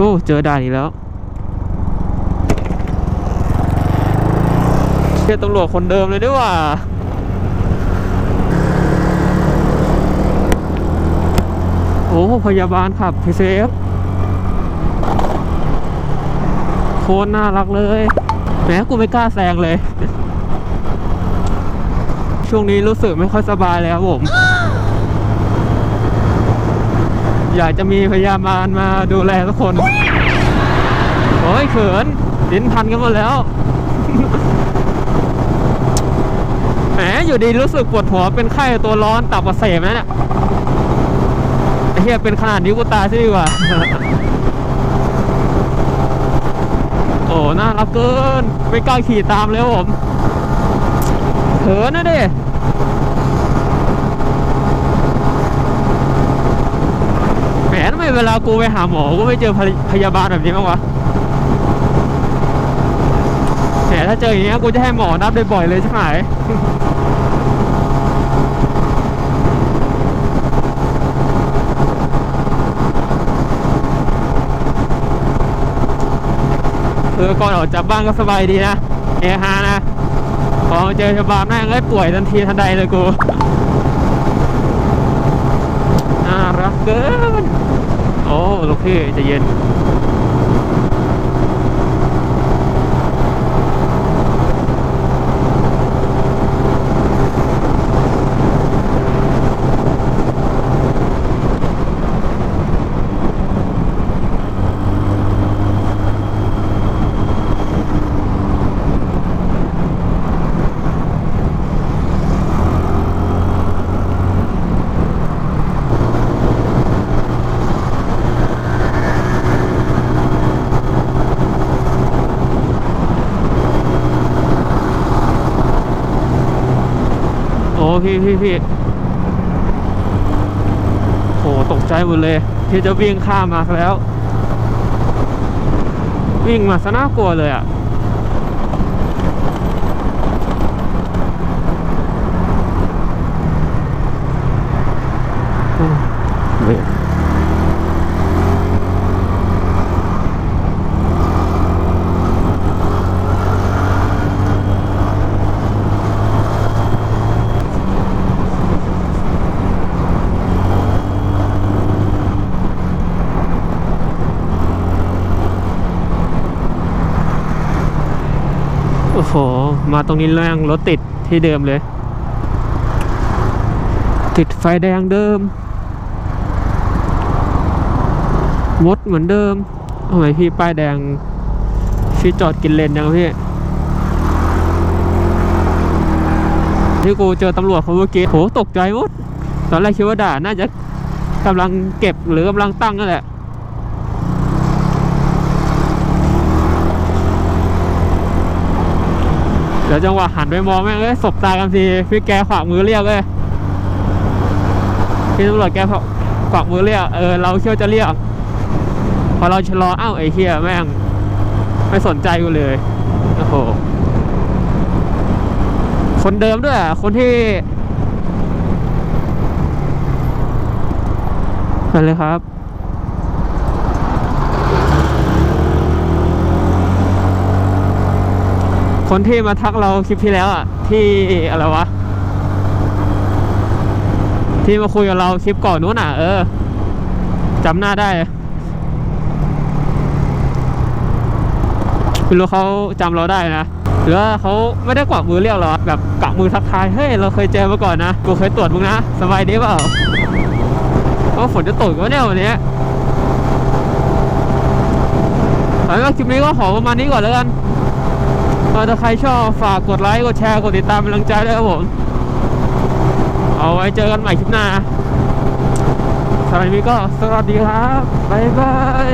อ้เจอด่านอีกแล้วเชื่อตำรวจคนเดิมเลยด้วยว่าโอ้พยาบาลขับพีเซฟโคตรน่ารักเลยแม้กูไม่กล้าแซงเลย ช่วงนี้รู้สึกไม่ค่อยสบายเลยครับผม อยากจะมีพยาบาลมาดูแลทุกคน โอ้ยเขินลิ้นพันกันหมดแล้ว แหมอยู่ดีรู้สึกปวดหัวเป็นไข้ตัวร้อนตับอักเสบนะเนี่ยไอ้เหี้ยเป็นขนาดนี้กูตายซะดีกว่า โอ้น่ารักเกิน ไม่กล้าขี่ตามเลยครับผมเขินนะดิ แหมทำไมเวลากูไปหาหมอกูไม่เจอพยพยาบาลแบบนี้บ้างวะแหมถ้าเจออย่างเงี้ยกูจะให้หมอนับบ่อยๆเลยใช่ไหมคือก่อนออกจากบ้านก็สบายดีนะเอฮานะ พอเจอพยาบาลแม่งเลยป่วยทันทีทันใดเลยกูน่ารักเกิน อ้ลูกพี่ใจะเย็น พี่พี่พี่โหตกใจหมดเลย ที่จะวิ่งข้ามมาแล้ว วิ่งมาซะน่ากลัวเลยอะ โอ้โห มาตรงนี้แรงรถติดที่เดิมเลย ติดไฟแดงเดิมมดเหมือนเดิมทำไมพี่ป้ายแดงพี่จอดกินเลนยังพี่ที่กูเจอตำรวจเขาเมื่อกี้โหตกใจหมดตอนแรกคิดว่าด่าน่าจะกำลังเก็บหรือกำลังตั้งนั่นแหละ ดี๋ยวจังหวะหันไปมองแม่งเอ้ยสบตากันทีพี่แกขวามือเรียกเลยพี่ตำรวจแกขวามือเรียกเออเราเชื่อจะเรียกพอเราชะลออ้าวไอ้เฮียแม่ง ไม่สนใจกูเลยโอ้โหคนเดิมด้วยคนที่ไปเลยครับ คนที่มาทักเราคลิปที่แล้วอะ ที่อะไรวะ ที่มาคุยกับเราคลิปก่อนนู้นอะ เออจำหน้าได้ไม่รู้เขาจำเราได้นะหรือว่าเขาไม่ได้กวักมือเรียกเราแบบกวักมือทักทายเฮ้ยเราเคยเจอมาก่อนนะกูเคยตรวจมึงนะสบายดีเปล่าเพราะฝนจะตกก็เนี่ยวันนี้เอาเป็นว่าคลิปนี้ก็ขอประมาณนี้ก่อนแล้วกัน ก็ถ้าใครชอบฝากกดไลค์ กดแชร์ กดติดตามเป็นกำลังใจด้วยครับผม เอาไว้เจอกันใหม่คลิปหน้าสำหรับวันนี้ก็สวัสดีครับ บ๊ายบาย